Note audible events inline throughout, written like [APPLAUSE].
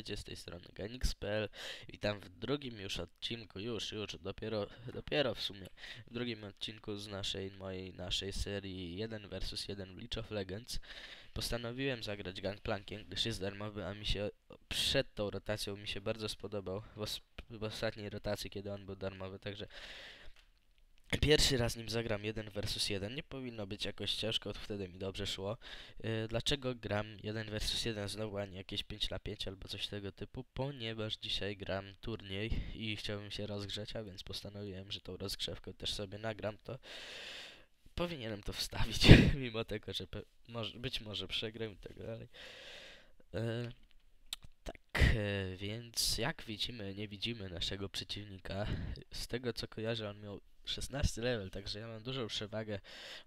Witajcie z tej strony Ganix.pl. Witam w drugim już odcinku, już, już, dopiero, dopiero w sumie, w drugim odcinku z naszej, mojej, naszej serii 1 vs 1 Bleach of Legends. Postanowiłem zagrać Gangplankiem, gdyż jest darmowy, a mi się, przed tą rotacją mi się bardzo spodobał, w, os w ostatniej rotacji, kiedy on był darmowy, także Pierwszy raz nim zagram 1 versus 1. Nie powinno być jakoś ciężko, to wtedy mi dobrze szło. Yy, dlaczego gram 1 versus 1 znowu, a nie jakieś 5 na 5 albo coś tego typu? Ponieważ dzisiaj gram turniej i chciałbym się rozgrzeć, a więc postanowiłem, że tą rozgrzewkę też sobie nagram, to powinienem to wstawić, [LAUGHS] mimo tego, że może, być może przegram i tak dalej. Yy, tak, yy, więc jak widzimy, nie widzimy naszego przeciwnika. Z tego co kojarzę, on miał 16 level, także ja mam dużą przewagę,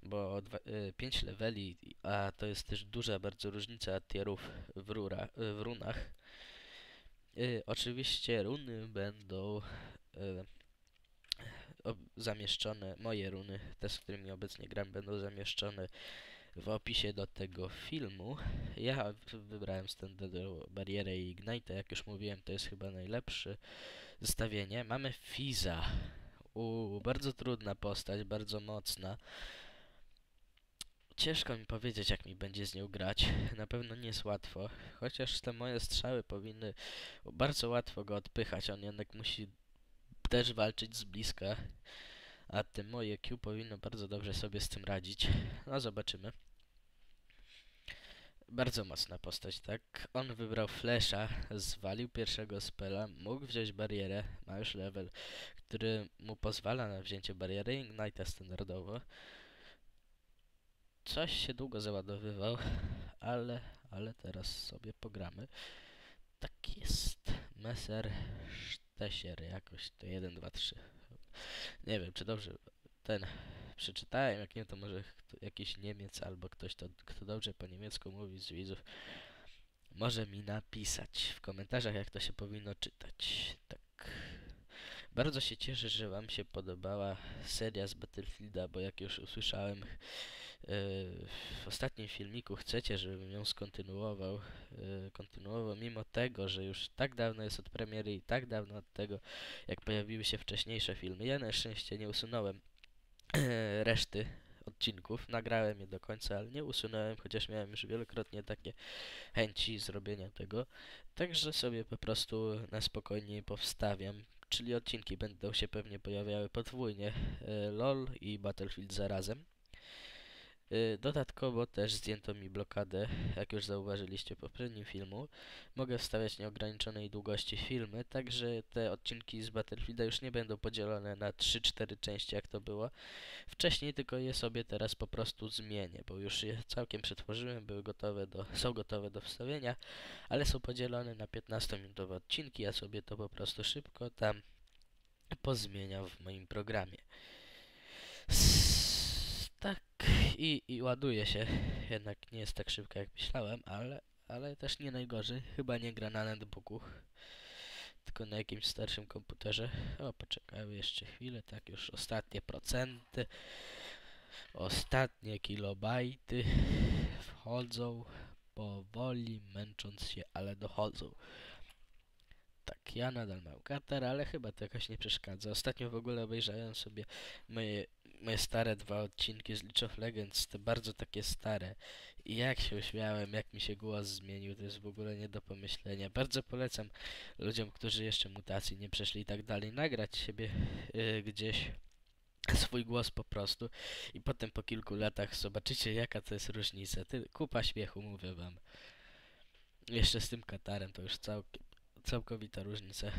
bo dwa, y, 5 leveli, a to jest też duża bardzo różnica tierów w, rura, y, w runach. Y, oczywiście runy będą y, zamieszczone, moje runy, te z którymi obecnie gram, będą zamieszczone w opisie do tego filmu. Ja wybrałem standardową barierę i Ignite, jak już mówiłem, to jest chyba najlepsze zestawienie. Mamy Fiza. Uuu, bardzo trudna postać, bardzo mocna. Ciężko mi powiedzieć, jak mi będzie z nią grać. Na pewno nie jest łatwo. Chociaż te moje strzały powinny bardzo łatwo go odpychać. On jednak musi też walczyć z bliska. A te moje Q powinno bardzo dobrze sobie z tym radzić. No, zobaczymy. Bardzo mocna postać, tak? On wybrał Flesza, zwalił pierwszego spela, mógł wziąć barierę, ma już level, który mu pozwala na wzięcie bariery Ignite standardowo. Coś się długo załadowywał, ale, ale teraz sobie pogramy. Tak jest. Messer Stesier jakoś to 1, 2, 3. Nie wiem, czy dobrze ten przeczytałem, jak nie to może jakiś Niemiec albo ktoś, to, kto dobrze po niemiecku mówi z widzów, może mi napisać w komentarzach, jak to się powinno czytać. Tak. Bardzo się cieszę, że Wam się podobała seria z Battlefielda, bo jak już usłyszałem yy, w ostatnim filmiku, chcecie, żebym ją skontynuował, yy, kontynuował, mimo tego, że już tak dawno jest od premiery i tak dawno od tego, jak pojawiły się wcześniejsze filmy. Ja na szczęście nie usunąłem reszty odcinków. Nagrałem je do końca, ale nie usunąłem, chociaż miałem już wielokrotnie takie chęci zrobienia tego. Także sobie po prostu na spokojnie powstawiam. Czyli odcinki będą się pewnie pojawiały podwójnie. E, LOL i Battlefield zarazem. Y, dodatkowo też zdjęto mi blokadę, jak już zauważyliście w poprzednim filmu. Mogę wstawiać nieograniczonej długości filmy, także te odcinki z Battlefielda już nie będą podzielone na 3-4 części, jak to było wcześniej, tylko je sobie teraz po prostu zmienię, bo już je całkiem przetworzyłem, były gotowe do, są gotowe do wstawienia, ale są podzielone na 15-minutowe odcinki, ja sobie to po prostu szybko tam pozmieniam w moim programie. I, i ładuje się. Jednak nie jest tak szybko jak myślałem, ale, ale też nie najgorzej. Chyba nie gra na netbooku, tylko na jakimś starszym komputerze. O, poczekaj jeszcze chwilę, tak już ostatnie procenty, ostatnie kilobajty wchodzą powoli, męcząc się, ale dochodzą. Tak, ja nadal mam katar, ale chyba to jakoś nie przeszkadza. Ostatnio w ogóle obejrzałem sobie moje moje stare dwa odcinki z League of Legends, te bardzo takie stare. I jak się uśmiałem, jak mi się głos zmienił, to jest w ogóle nie do pomyślenia. Bardzo polecam ludziom, którzy jeszcze mutacji nie przeszli i tak dalej, nagrać siebie yy, gdzieś swój głos po prostu i potem po kilku latach zobaczycie jaka to jest różnica. Ty, kupa śmiechu, mówię wam. Jeszcze z tym Katarem to już całkowita różnica.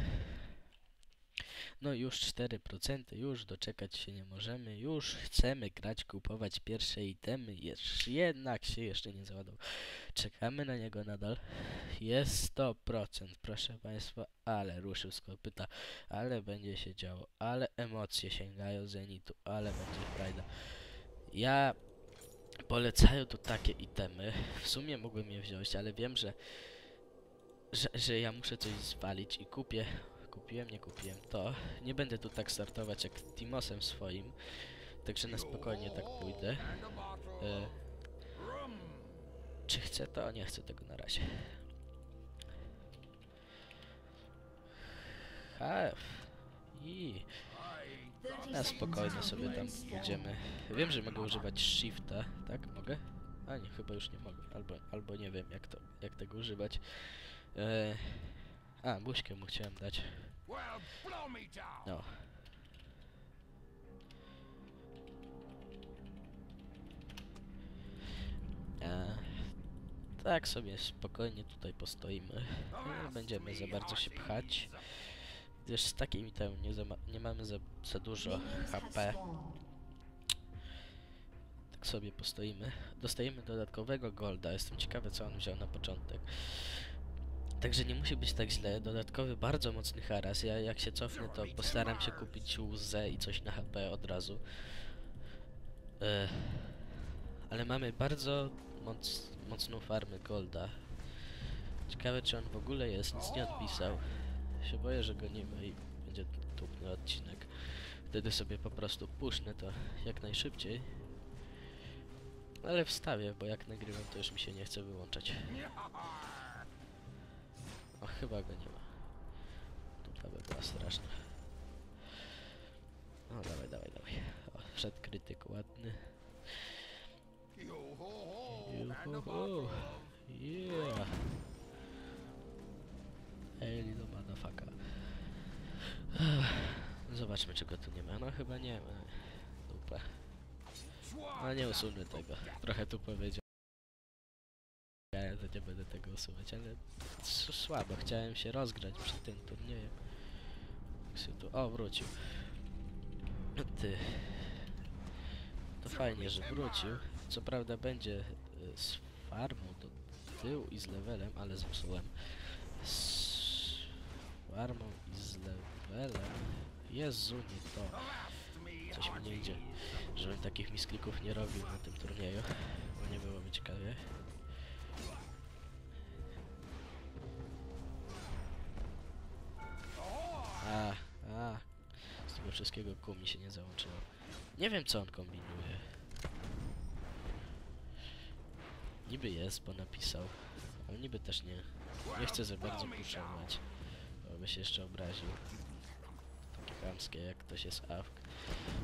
No już 4%, już doczekać się nie możemy, już chcemy grać, kupować pierwsze itemy, jeszcze, jednak się jeszcze nie załadował. Czekamy na niego nadal. Jest 100%, proszę Państwa, ale ruszył z kopyta, ale będzie się działo, ale emocje sięgają zenitu, ale będzie frajda. Ja polecają tu takie itemy, w sumie mógłbym je wziąć, ale wiem, że że, że ja muszę coś zwalić i kupię kupiłem, nie kupiłem to. Nie będę tu tak startować jak Timosem swoim. Także na spokojnie tak pójdę. E, czy chcę to? Nie chcę tego na razie. A, i na spokojnie sobie tam pójdziemy. Wiem, że mogę używać shifta, tak? Mogę? A nie, chyba już nie mogę. Albo, albo nie wiem jak to, jak tego używać. E, a, buźkę mu chciałem dać. No. E, tak sobie spokojnie tutaj postoimy. Nie będziemy za bardzo się pchać. Gdyż z takim itemem nie, nie mamy za, za dużo HP. Tak sobie postoimy. Dostajemy dodatkowego golda. Jestem ciekawy co on wziął na początek. Także nie musi być tak źle. Dodatkowy, bardzo mocny haras. Ja jak się cofnę, to postaram się kupić łzę i coś na HP od razu. E, ale mamy bardzo moc, mocną farmę golda. Ciekawe, czy on w ogóle jest. Nic nie odpisał. Się boję, że go nie ma i będzie tłupny odcinek. Wtedy sobie po prostu pusznę to jak najszybciej. Ale wstawię, bo jak nagrywam, to już mi się nie chce wyłączać. O, chyba go nie ma. Dupa by była straszna. No, dawaj, dawaj, dawaj. O, wszedł krytyk ładny. Yo ho yeah. Ej, little motherfucker. Zobaczmy, czego tu nie ma. No, chyba nie ma. Dupa. No, nie usunę tego. Trochę tu powiedział. Ja to nie będę tego ale słabo. Chciałem się rozgrać przed tym turniejem. Jak się tu... O, wrócił. Ty. To fajnie, że wrócił. Co prawda będzie y, z farmą do tyłu i z levelem, ale zepsułem. Z farmą i z levelem. Jezu, nie to. Coś mi nie idzie. Żebym takich misklików nie robił na tym turnieju. Bo nie byłoby ciekawie. Wszystkiego kół mi się nie załączyło. Nie wiem co on kombinuje. Niby jest, bo napisał. Ale niby też nie. Nie chcę za bardzo puszować. Bo by się jeszcze obraził. Takie chamskie, jak ktoś jest awk.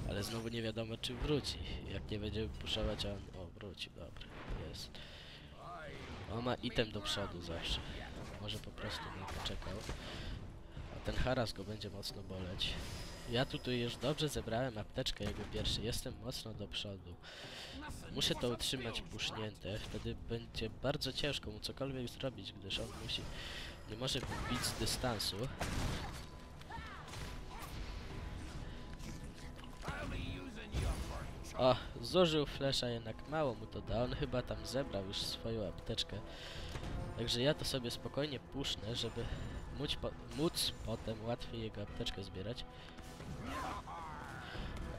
Ale znowu nie wiadomo czy wróci. Jak nie będziemy puszować, on... O, wrócił, dobra. Jest. On ma item do przodu zawsze. Może po prostu nie poczekał. A ten haras go będzie mocno boleć. Ja tutaj już dobrze zebrałem apteczkę jego pierwszy. Jestem mocno do przodu. Muszę to utrzymać pusznięte. Wtedy będzie bardzo ciężko mu cokolwiek zrobić, gdyż on musi... Nie może bić z dystansu. O, zużył flesza, jednak mało mu to da. On chyba tam zebrał już swoją apteczkę. Także ja to sobie spokojnie pusznę, żeby móc, po móc potem łatwiej jego apteczkę zbierać.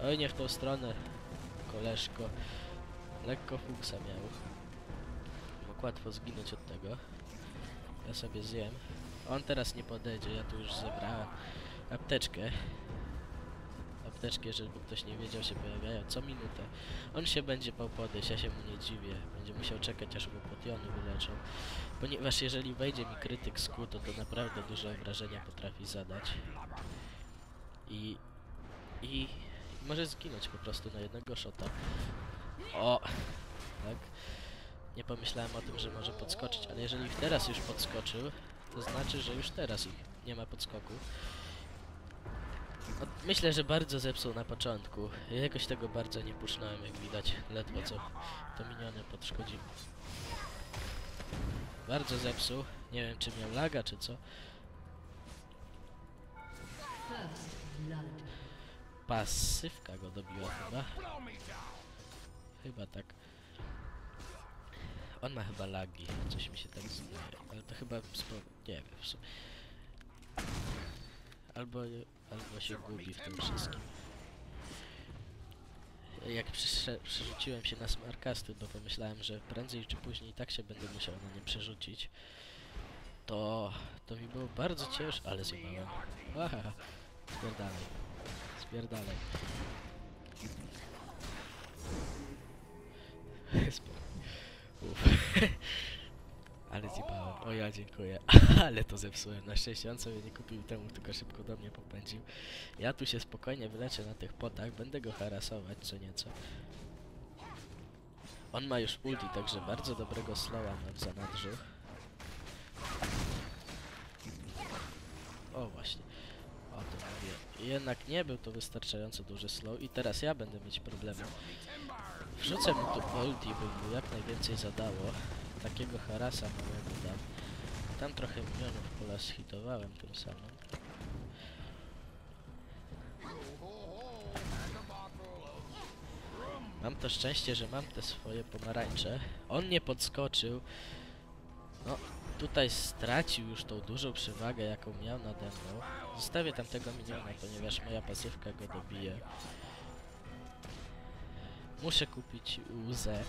Oj, nie w tą stronę, koleżko. Lekko fuksa miał. Mógł łatwo zginąć od tego. Ja sobie zjem. On teraz nie podejdzie, ja tu już zebrałem apteczkę. Apteczki, żeby ktoś nie wiedział, się pojawiają co minutę. On się będzie bał podejść, ja się mu nie dziwię. Będzie musiał czekać, aż mu potiony wyleczą. Ponieważ jeżeli wejdzie mi krytyk z kół, to to naprawdę duże obrażenia potrafi zadać. I... I... Może zginąć po prostu na jednego shota. O! Tak. Nie pomyślałem o tym, że może podskoczyć, ale jeżeli teraz już podskoczył, to znaczy, że już teraz ich nie ma podskoku. No, myślę, że bardzo zepsuł na początku. Ja jakoś tego bardzo nie pusznąłem, jak widać. Ledwo co to miniony podszkodził. Bardzo zepsuł. Nie wiem, czy miał laga, czy co. Pasywka go dobiła chyba. Chyba tak. On ma chyba lagi, coś mi się tak zdaje, ale to chyba nie wiem w sumie. Albo, albo się gubi w tym wszystkim. Jak przerzuciłem się na smarkasty, bo pomyślałem, że prędzej czy później tak się będę musiał na nie przerzucić, to, to mi było bardzo ciężko, ale zjebałem. Aha, spierdalaj, Uff. [LAUGHS] Ale zjebałem. O ja dziękuję, [LAUGHS] ale to zepsułem. Na szczęście on sobie nie kupił temu, tylko szybko do mnie popędził. Ja tu się spokojnie wyleczę na tych potach, będę go harasować co nieco. On ma już ulti, także bardzo dobrego slowa ma w zanadrzu. O właśnie, o tym mówię. Jednak nie był to wystarczająco duży slow i teraz ja będę mieć problemy. Wrzucę mu tu ulti, by mu jak najwięcej zadało. Takiego harasa małego dam. Tam trochę milionów pola zhitowałem tym samym. Mam to szczęście, że mam te swoje pomarańcze. On nie podskoczył. No, tutaj stracił już tą dużą przewagę, jaką miał nade mną. Zostawię tamtego miniona, ponieważ moja pasywka go dobije. Muszę kupić łzę,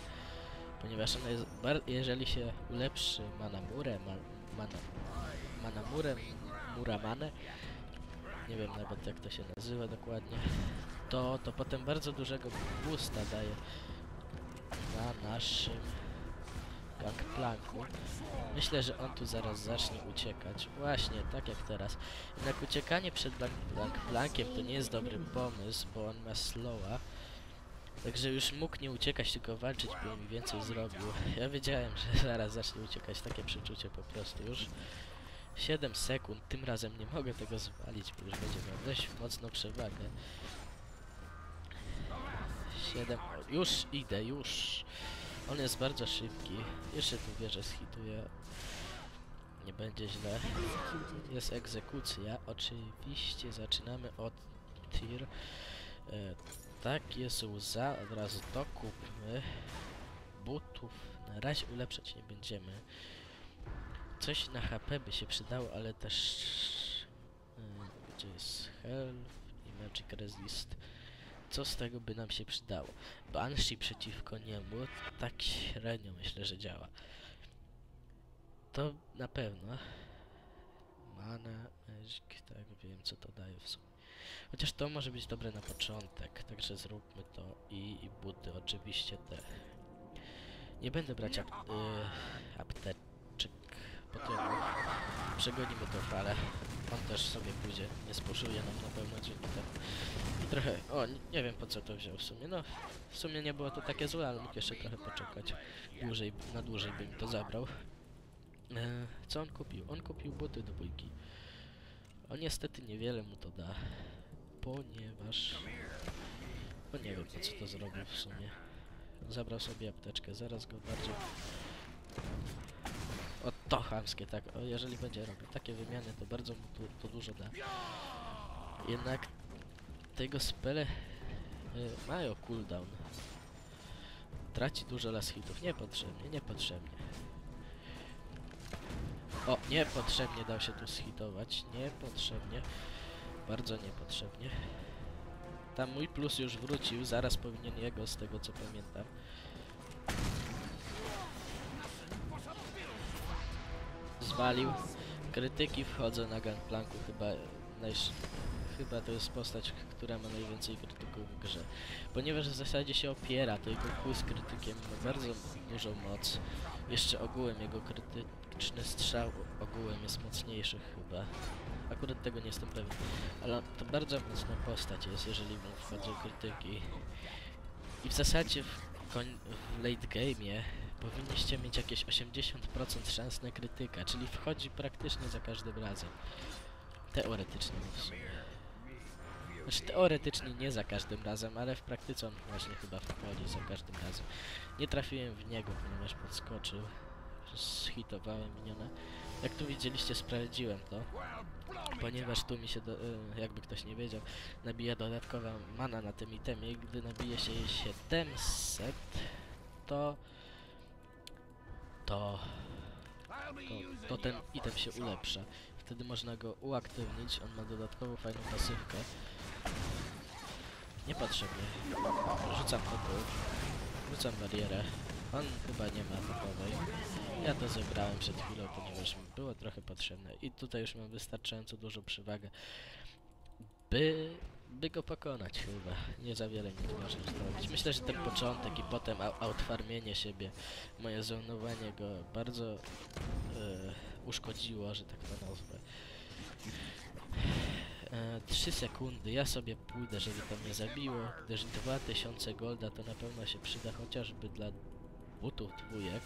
ponieważ ona jest jeżeli się ulepszy manamurę, ma mana, manamurę, muramanę, nie wiem nawet jak to się nazywa dokładnie, to, to potem bardzo dużego boosta daje na naszym gangplanku. Myślę, że on tu zaraz zacznie uciekać. Właśnie, tak jak teraz. Jednak uciekanie przed gang- gangplankiem to nie jest dobry pomysł, bo on ma slowa. Także już mógł nie uciekać, tylko walczyć, by mi więcej zrobił. Ja wiedziałem, że [LAUGHS] zaraz zacznie uciekać, takie przeczucie po prostu już. 7 sekund, tym razem nie mogę tego zwalić, bo już będzie miał dość mocną przewagę. 7, już idę, już. On jest bardzo szybki. Jeszcze tu wieżę schituję. Nie będzie źle. Jest egzekucja. Oczywiście zaczynamy od tir. E, tak, jest łza. Od razu dokupmy. Butów na razie ulepszać nie będziemy. Coś na HP by się przydało, ale też... e, Gdzie jest health i magic resist? Co z tego by nam się przydało? Banshee przeciwko niemu tak średnio myślę, że działa. To na pewno. Mana, magic, tak wiem co to daje w sumie. Chociaż to może być dobre na początek, także zróbmy to i, i buty oczywiście te. Nie będę brać ap y, apteczek po tyłu. Przegonimy tą falę. On też sobie pójdzie, nie spuszuje nam na pewno dzięki temu. I trochę, o, nie, wiem po co to wziął w sumie, no w sumie nie było to takie złe, ale mógł jeszcze trochę poczekać. Dłużej, na dłużej by mi to zabrał. E, co on kupił? On kupił buty do bójki. On niestety niewiele mu to da, ponieważ... Bo nie wiem po co to zrobił w sumie. Zabrał sobie apteczkę, zaraz go bardziej... To chamskie, tak. Jeżeli będzie robił takie wymiany, to bardzo mu tu, to dużo da. Jednak tego spele y, mają cooldown. Traci dużo las hitów. Niepotrzebnie, niepotrzebnie. O, niepotrzebnie dał się tu schitować. Niepotrzebnie. Bardzo niepotrzebnie. Tam mój plus już wrócił, zaraz powinien jego, z tego co pamiętam. Zwalił. Krytyki wchodzę na gangplanku chyba najsz... Chyba to jest postać, która ma najwięcej krytyków w grze. Ponieważ w zasadzie się opiera, to jego kół z krytykiem ma bardzo dużą moc. Jeszcze ogółem jego krytyczny strzał ogółem jest mocniejszy chyba. Akurat tego nie jestem pewien. Ale to bardzo mocna postać jest, jeżeli mu wchodzą krytyki. I w zasadzie w, w late game'ie powinniście mieć jakieś 80% szans na krytyka, czyli wchodzi praktycznie za każdym razem. Teoretycznie w sumie. Znaczy teoretycznie nie za każdym razem, ale w praktyce on właśnie chyba wchodzi za każdym razem. Nie trafiłem w niego, ponieważ podskoczył. Zhitowałem miniona. Jak tu widzieliście, sprawdziłem to. Ponieważ tu mi się, do, y, jakby ktoś nie wiedział, nabija dodatkowa mana na tym itemie gdy nabije się jej 700, to... To... To, to ten item się ulepsza. Wtedy można go uaktywnić, on ma dodatkową fajną pasywkę. Niepotrzebnie. Rzucam to tu. Rzucam barierę. On chyba nie ma gotowej. Ja to zebrałem przed chwilą, ponieważ było trochę potrzebne. I tutaj już mam wystarczająco dużą przewagę, by by go pokonać chyba. Nie za wiele nic można zrobić. Myślę, że ten początek i potem outfarmienie siebie, moje zonowanie go bardzo e, uszkodziło, że tak to nazwę. E, 3 sekundy, ja sobie pójdę, żeby to mnie zabiło, gdyż 2000 golda to na pewno się przyda chociażby dla butów dwójek.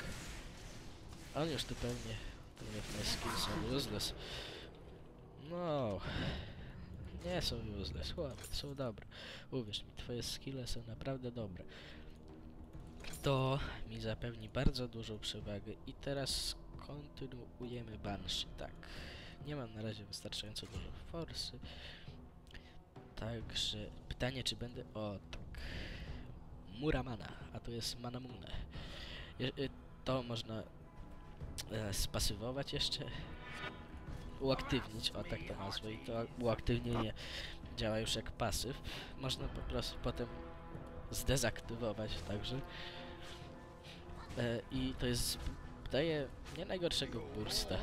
On już tu pewnie, pewnie w skills useless. No, nie są useless, chłopie, są dobre. Uwierz mi, twoje skille są naprawdę dobre. To mi zapewni bardzo dużą przewagę i teraz kontynuujemy Banshee, tak. Nie mam na razie wystarczająco dużo forsy. Także pytanie, czy będę... O, tak. Muramana, a to jest Manamune. Je, y, to można e, spasywować jeszcze. Uaktywnić, o tak to nazwę. I to uaktywnienie działa już jak pasyw. Można po prostu potem zdezaktywować także. E, I to jest... daje nie najgorszego bursta.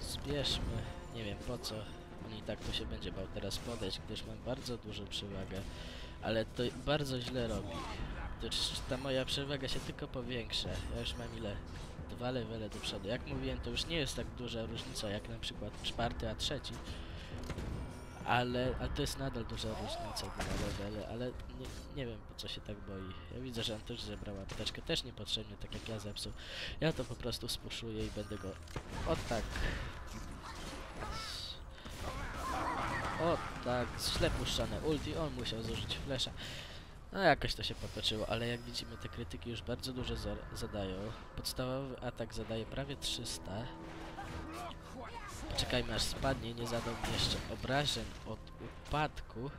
Zbierzmy, nie wiem po co, on i tak to się będzie bał teraz podejść, gdyż mam bardzo dużą przewagę, ale to bardzo źle robi, gdyż ta moja przewaga się tylko powiększa, ja już mam ile? Dwa levele do przodu, jak mówiłem to już nie jest tak duża różnica jak na przykład czwarty a trzeci, ale, ale to jest nadal duża różnica dwa levele, ale nie, nie wiem po co się tak boi, ja widzę, że on też zebrał apteczkę, też niepotrzebnie, tak jak ja zepsuł, ja to po prostu spuszuję i będę go... O tak. O tak, źle puszczane ulti, on musiał zużyć flesza. No jakoś to się potoczyło, ale jak widzimy te krytyki już bardzo dużo za zadają. Podstawowy atak zadaje prawie 300. Poczekajmy aż spadnie, nie zadał mi jeszcze obrażeń od upadku.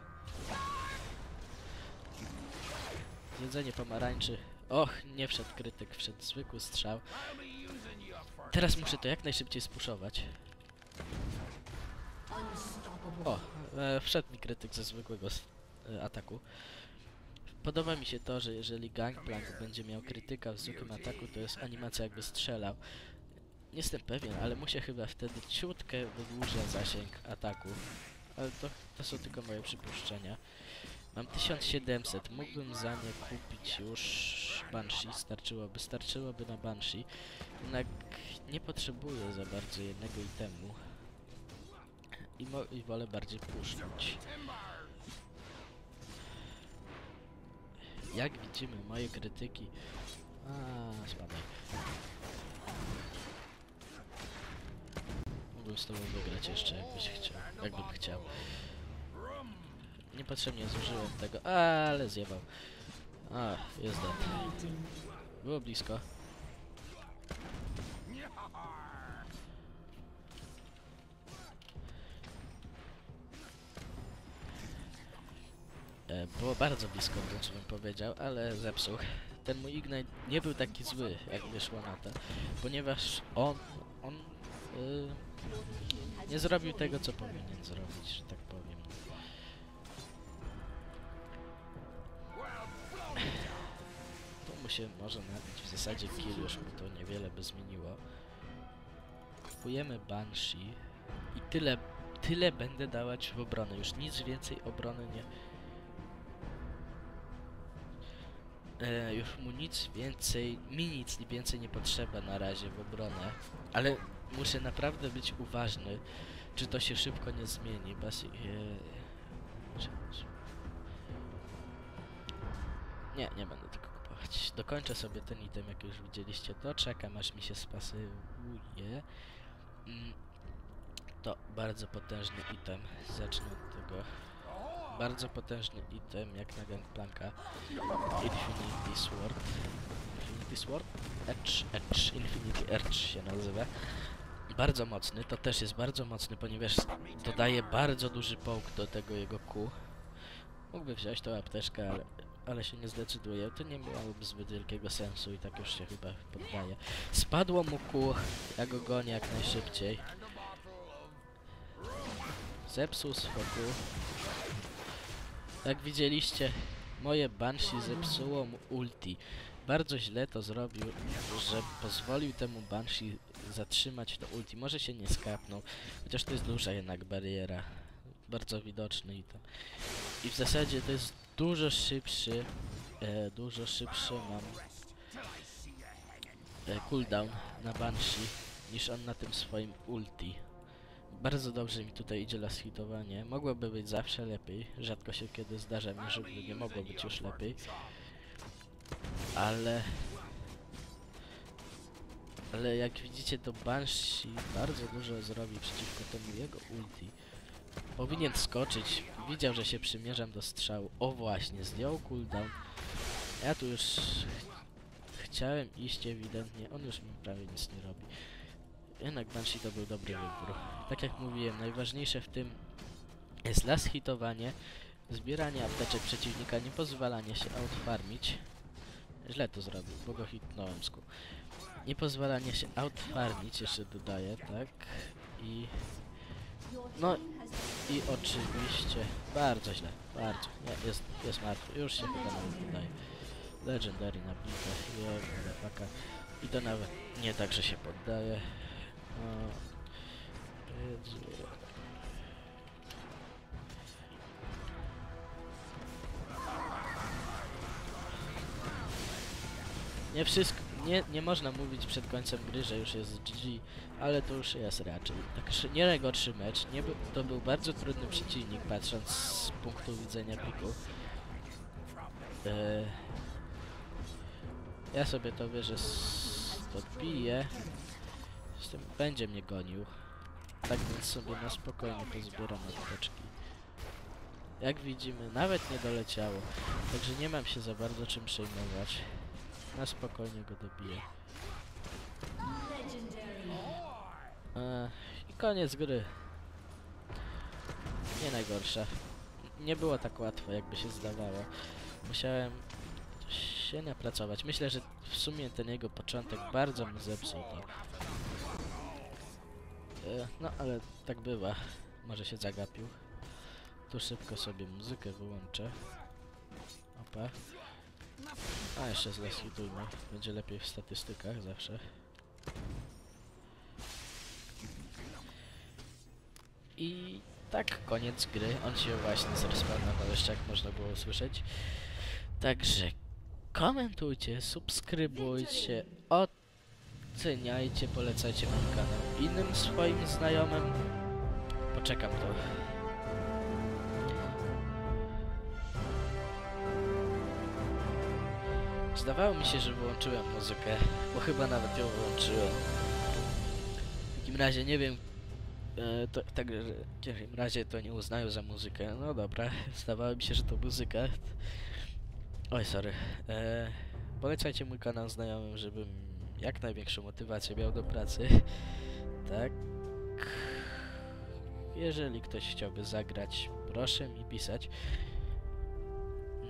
Jedzenie pomarańczy. Och, nie wszedł krytyk, wszedł zwykły strzał. Teraz muszę to jak najszybciej spuszować. O, e, wszedł mi krytyk ze zwykłego e, ataku. Podoba mi się to, że jeżeli Gangplank będzie miał krytyka w zwykłym ataku, to jest animacja jakby strzelał. Nie jestem pewien, ale mu się chyba wtedy ciutkę wydłuża zasięg ataku. Ale to, to są tylko moje przypuszczenia. Mam 1700, mógłbym za nie kupić już Banshee, starczyłoby, starczyłoby na Banshee. Jednak nie potrzebuję za bardzo jednego itemu. I, mo I wolę bardziej pusznąć. Jak widzimy, moje krytyki... A, spadaj. Mógłbym z tobą wygrać jeszcze, jakbyś chciał. Jakbym chciał. Niepotrzebnie zużyłem tego, ale zjebał. A, jest dead. Było blisko. Było bardzo blisko, wręcz bym powiedział, ale zepsuł. Ten mój Ignite nie był taki zły, jak wyszło na to, ponieważ on, on y, nie zrobił tego, co powinien zrobić, że tak powiem. Tu mu się może nabić, w zasadzie kill już mu to niewiele by zmieniło. Kupujemy Banshee i tyle, tyle będę dawać w obronę, już nic więcej obrony nie... E, już mu nic więcej, mi nic więcej nie potrzeba na razie w obronę, ale muszę naprawdę być uważny, czy to się szybko nie zmieni. Basi, e, nie, nie będę tego kupować. Dokończę sobie ten item, jak już widzieliście. Doczekam, aż mi się spasywuje. Mm, to bardzo potężny item. Zacznę od tego. Bardzo potężny item, jak na Gangplanka. Infinity Sword. Infinity Sword? Edge, Edge, Infinity Edge się nazywa. Bardzo mocny, to też jest bardzo mocny, ponieważ dodaje bardzo duży połk do tego jego kół. Mógłby wziąć tą apteczkę, ale, ale się nie zdecyduje. To nie miałoby zbyt wielkiego sensu i tak już się chyba poddaje. Spadło mu kół, ja go gonię jak najszybciej. Zepsuł swój kół. Jak widzieliście, moje Banshee zepsuło mu ulti. Bardzo źle to zrobił, że pozwolił temu Banshee zatrzymać to ulti. Może się nie skapną, chociaż to jest duża jednak bariera. Bardzo widoczny i to. I w zasadzie to jest dużo szybszy, e, dużo szybszy mam e, cooldown na Banshee niż on na tym swoim ulti. Bardzo dobrze mi tutaj idzie last hitowanie. Mogłoby być zawsze lepiej. Rzadko się kiedy zdarza mi, żeby nie mogło być już lepiej. Ale... Ale jak widzicie to Banshee bardzo dużo zrobi przeciwko temu jego ulti. Powinien skoczyć. Widział, że się przymierzam do strzału. O właśnie, zdjął cooldown. Ja tu już ch chciałem iść ewidentnie. On już mi prawie nic nie robi. Jednak Banshee to był dobry wybór. Tak jak mówiłem, najważniejsze w tym jest last hitowanie, zbieranie apteczek przeciwnika, nie pozwalanie się outfarmić. Źle to zrobił, bo go hitnąłem sku. Nie pozwalanie się outfarmić, jeszcze dodaję, tak? I... No i oczywiście, bardzo źle, bardzo. Nie, jest, jest martwy, już się chyba nawet. Legendary jego motherfucker. I to nawet nie tak, że się poddaje. Nie wszystko, nie, nie można mówić przed końcem gry, że już jest GG, ale to już jest raczej. Także nie najgorszy mecz, nie to był bardzo trudny przeciwnik, patrząc z punktu widzenia piku. E, ja sobie to wierzę, podbiję. Z tym będzie mnie gonił. Tak więc sobie na spokojnie pozbieram apteczki. Jak widzimy, nawet nie doleciało. Także nie mam się za bardzo czym przejmować. Na spokojnie go dobiję. E, I koniec gry. Nie najgorsza. Nie było tak łatwo, jakby się zdawało. Musiałem się napracować. Myślę, że w sumie ten jego początek bardzo mi zepsuł to. No, ale tak bywa. Może się zagapił. Tu szybko sobie muzykę wyłączę. Opa. A jeszcze zlesitujmy. Będzie lepiej w statystykach zawsze. I tak, koniec gry. On się właśnie zrespawnował jeszcze, jak można było usłyszeć. Także komentujcie, subskrybujcie, oceniajcie, polecajcie mój kanał innym swoim znajomym. Poczekam to. Zdawało mi się, że wyłączyłem muzykę, bo chyba nawet ją wyłączyłem. W takim razie nie wiem, e, to, tak, w takim razie to nie uznają za muzykę. No dobra, [LAUGHS] zdawało mi się, że to muzyka. Oj, sorry. E, polecajcie mój kanał znajomym, żebym jak największą motywację miał do pracy. tak. Jeżeli ktoś chciałby zagrać, proszę mi pisać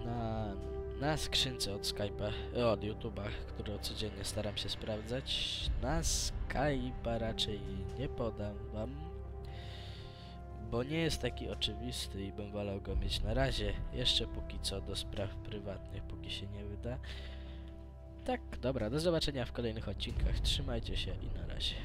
na, na skrzynce od Skype'a, e, od YouTube'a, którą codziennie staram się sprawdzać. Na Skype'a raczej nie podam wam, bo nie jest taki oczywisty i bym wolał go mieć na razie, jeszcze póki co do spraw prywatnych, póki się nie wyda. Tak, dobra, do zobaczenia w kolejnych odcinkach. Trzymajcie się i na razie.